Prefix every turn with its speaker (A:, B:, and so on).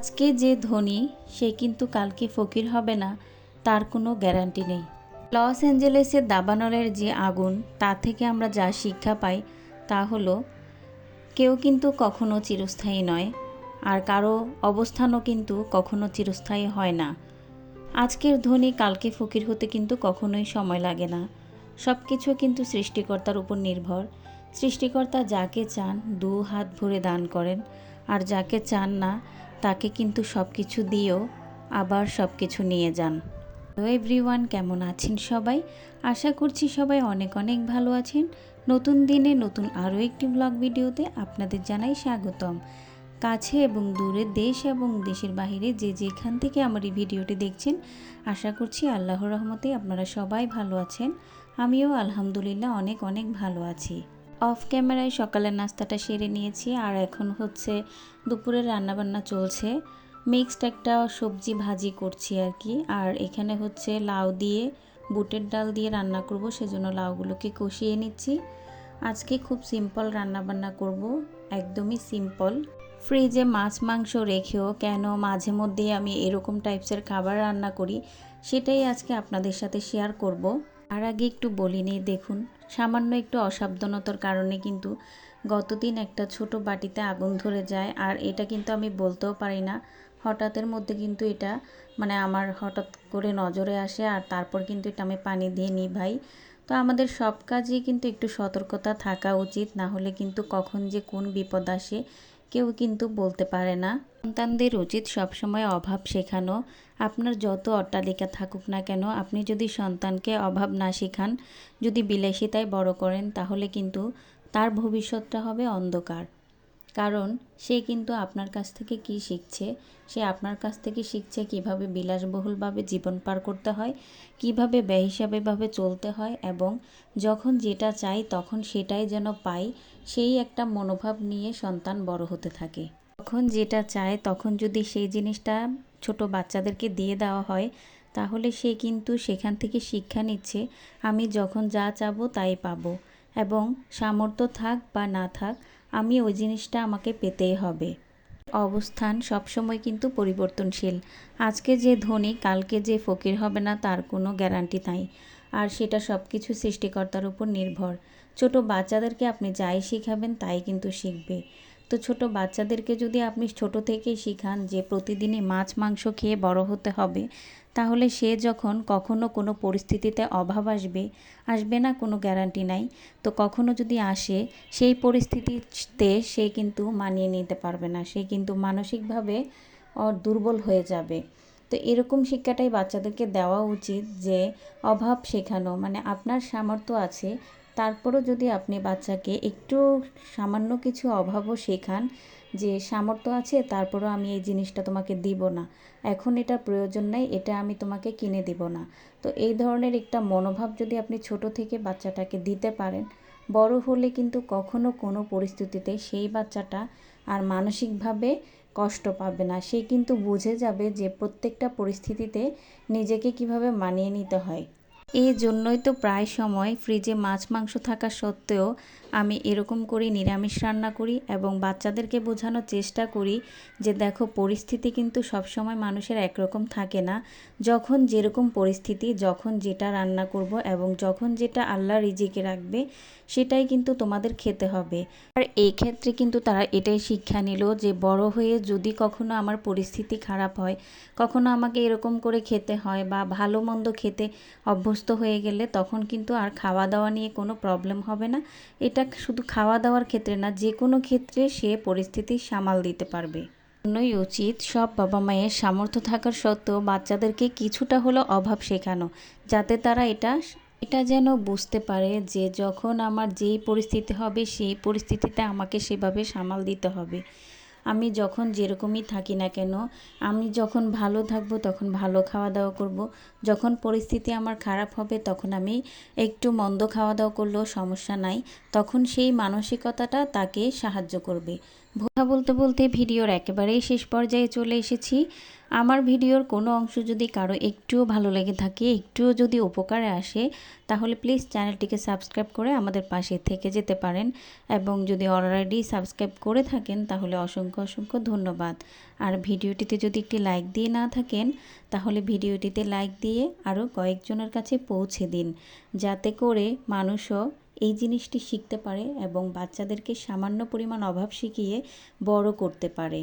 A: আজকে যে ধনী, সে কিন্তু কালকে ফকির হবে না, তার কোনো গ্যারান্টি নেই। লস অ্যাঞ্জেলেসের দাবানলের যে আগুন, তা থেকে আমরা যা শিক্ষা পাই, তা হলো, কেউ কিন্তু কখনো চিরস্থায়ী নয়, আর কারও অবস্থানও কিন্তু কখনো চিরস্থায়ী হয় না। আজকের ধনী কালকে ফকির হতে কিন্তু কখনোই সময় লাগে না। সব কিছু কিন্তু সৃষ্টিকর্তার উপর নির্ভর। সৃষ্টিকর্তা যাকে চান দু হাত ভরে দান করেন, আর যাকে চান না তাকে কিন্তু সব কিছু দিয়েও আবার সব কিছু নিয়ে যান। হ্যালো এভরিওয়ান কেমন আছেন সবাই? আশা করছি সবাই অনেক অনেক ভালো আছেন। নতুন দিনে নতুন আরও একটি ব্লগ ভিডিওতে আপনাদের জানাই স্বাগতম। কাছে এবং দূরে দেশ এবং দেশের বাইরে যে যেখান থেকে আমার এই ভিডিওটি দেখছেন, আশা করছি আল্লাহর রহমতে আপনারা সবাই ভালো আছেন। আমিও আলহামদুলিল্লাহ অনেক অনেক ভালো আছি। অফ ক্যামেরায় সকালের নাস্তাটা সেরে নিয়েছি, আর এখন হচ্ছে দুপুরের রান্নাবান্না চলছে। মিক্সড একটা সবজি ভাজি করছি আর কি, আর এখানে হচ্ছে লাউ দিয়ে, বুটের ডাল দিয়ে রান্না করব, সেজন্য লাউগুলোকে কষিয়ে নিচ্ছি। আজকে খুব সিম্পল রান্নাবান্না করব, একদমই সিম্পল। ফ্রিজে মাছ মাংস রেখেও কেন মাঝে মধ্যে আমি এরকম টাইপসের খাবার রান্না করি, সেটাই আজকে আপনাদের সাথে শেয়ার করব। আর আগে একটু বলি নেই দেখুন। সামান্য একটু অসাবধানতার কারণে কিন্তু গতদিন একটা ছোট বাটিতে আগুন ধরে যায়, আর এটা কিন্তু আমি বলতেও পারি না। হঠাৎের মধ্যে কিন্তু এটা মানে আমার হঠাৎ করে নজরে আসে, আর তারপর কিন্তু এটা আমি পানি দিয়ে নিভাই তো আমাদের সব কাজেই কিন্তু একটু সতর্কতা থাকা উচিত, না হলে কিন্তু কখন যে কোন বিপদ আসে, কেউ কিন্তু বলতে পারে না। সন্তানদের উচিত সবসময় অভাব শেখানো। আপনার যত অট্টালিকা থাকুক না কেন, আপনি যদি সন্তানকে অভাব না শেখান, যদি বিলাসিতায় বড় করেন, তাহলে কিন্তু তার ভবিষ্যৎটা হবে অন্ধকার। কারণ সে কিন্তু আপনার কাছ থেকে কি শিখছে? সে আপনার কাছ থেকে শিখছে কীভাবে বিলাসবহুলভাবে জীবন পার করতে হয়, কীভাবে বেহিসাবেভাবে চলতে হয় এবং যখন যেটা চাই তখন সেটাই যেন পাই, সেই একটা মনোভাব নিয়ে সন্তান বড় হতে থাকে। তখন যেটা চায় তখন যদি সেই জিনিসটা ছোট বাচ্চাদেরকে দিয়ে দেওয়া হয়, তাহলে সে কিন্তু সেখান থেকে শিক্ষা নিচ্ছে, আমি যখন যা চাবো তাই পাবো। এবং সামর্থ্য থাক বা না থাক, আমি ওই জিনিসটা আমাকে পেতেই হবে। অবস্থান সবসময় কিন্তু পরিবর্তনশীল। আজকে যে ধনী, কালকে যে ফকির হবে না, তার কোনো গ্যারান্টি নাই। আর সেটা সব কিছু সৃষ্টিকর্তার উপর নির্ভর। ছোট বাচ্চাদেরকে আপনি যাই শিখাবেন, তাই কিন্তু শিখবে। তো ছোট বাচ্চাদেরকে যদি আপনি ছোট থেকেই শিখান যে প্রতিদিনই মাছ, মাংস খেয়ে বড় হতে হবে, তাহলে সে যখন কখনো কোনো পরিস্থিতিতে অভাব আসবে আসবে না কোনো গ্যারান্টি নাই। তো কখনো যদি আসে, সেই পরিস্থিতিতে সে কিন্তু মানিয়ে নিতে পারবে না। সে কিন্তু মানসিকভাবে দুর্বল হয়ে যাবে। তো এরকম শিক্ষাটাই বাচ্চাদেরকে দেওয়া উচিত যে অভাব শেখানো মানে আপনার সামর্থ্য আছে তারপরও যদি আপনি বাচ্চাকে একটু সামান্য কিছু অভাবও শেখান, যে সামর্থ্য আছে, তারপরও আমি এই জিনিসটা তোমাকে দিব না। এখন এটা প্রয়োজন নেই, এটা আমি তোমাকে কিনে দিব না। তো এই ধরনের একটা মনোভাব যদি আপনি ছোট থেকে বাচ্চাটাকে দিতে পারেন, বড় হলে কিন্তু কখনো কোনো পরিস্থিতিতে সেই বাচ্চাটা আর মানসিকভাবে কষ্ট পাবে না। সে কিন্তু বুঝে যাবে যে প্রত্যেকটা পরিস্থিতিতে নিজেকে কীভাবে মানিয়ে নিতে হয়। এই জন্যই তো প্রায় সময় ফ্রিজে মাছ মাংস থাকা সত্ত্বেও আমি এরকম করি, নিরামিষ রান্না করি এবং বাচ্চাদেরকে বোঝানোর চেষ্টা করি যে দেখো পরিস্থিতি কিন্তু সবসময় মানুষের একরকম থাকে না। যখন যেরকম পরিস্থিতি, যখন যেটা রান্না করব এবং যখন যেটা আল্লাহ রিজিকে রাখবে সেটাই কিন্তু তোমাদের খেতে হবে। আর এই ক্ষেত্রে কিন্তু তারা এটাই শিক্ষা নিল যে বড় হয়ে যদি কখনো আমার পরিস্থিতি খারাপ হয়, কখনো আমাকে এরকম করে খেতে হয় বা ভালো মন্দ খেতে অভ্যস্ত হয়ে গেলে তখন কিন্তু আর খাওয়া দাওয়া নিয়ে কোনো প্রবলেম হবে না। এটা শুধু খাওয়া দাওয়ার ক্ষেত্রে না, যে কোনো ক্ষেত্রে সে পরিস্থিতি সামাল দিতে পারবে। জন্যই উচিত সব বাবা মায়ের সামর্থ্য থাকার সত্ত্বেও বাচ্চাদেরকে কিছুটা হলো অভাব শেখানো, যাতে তারা এটা এটা যেন বুঝতে পারে যে যখন আমার যেই পরিস্থিতি হবে, সেই পরিস্থিতিতে আমাকে সেভাবে সামাল দিতে হবে। আমি যখন যেরকমই থাকি না কেন, আমি যখন ভালো থাকব তখন ভালো খাওয়া দাওয়া করব। যখন পরিস্থিতি আমার খারাপ হবে তখন আমি একটু মন্দ খাওয়া দাওয়া করলেও সমস্যা নাই তখন সেই মানসিকতাটা তাকে সাহায্য করবে কথা বলতে বলতে ভিডিওর একেবারেই শেষ পর্যায়ে চলে এসেছি। আমার ভিডিওর কোনো অংশ যদি কারও একটুও ভালো লেগে থাকে, একটুও যদি উপকারে আসে, তাহলে প্লিজ চ্যানেলটিকে সাবস্ক্রাইব করে আমাদের পাশে থেকে যেতে পারেন এবং যদি অলরেডি সাবস্ক্রাইব করে থাকেন, তাহলে অসংখ্য অসংখ্য ধন্যবাদ। আর ভিডিওটিতে যদি একটি লাইক দিয়ে না থাকেন, তাহলে ভিডিওটিতে লাইক দিয়ে আরও কয়েকজনের কাছে পৌঁছে দিন। যাতে করে মানুষও এই জিনিসটি শিখতে পারে এবং বাচ্চাদেরকে সামান্য পরিমাণ অভাব শিখিয়ে বড় করতে পারে।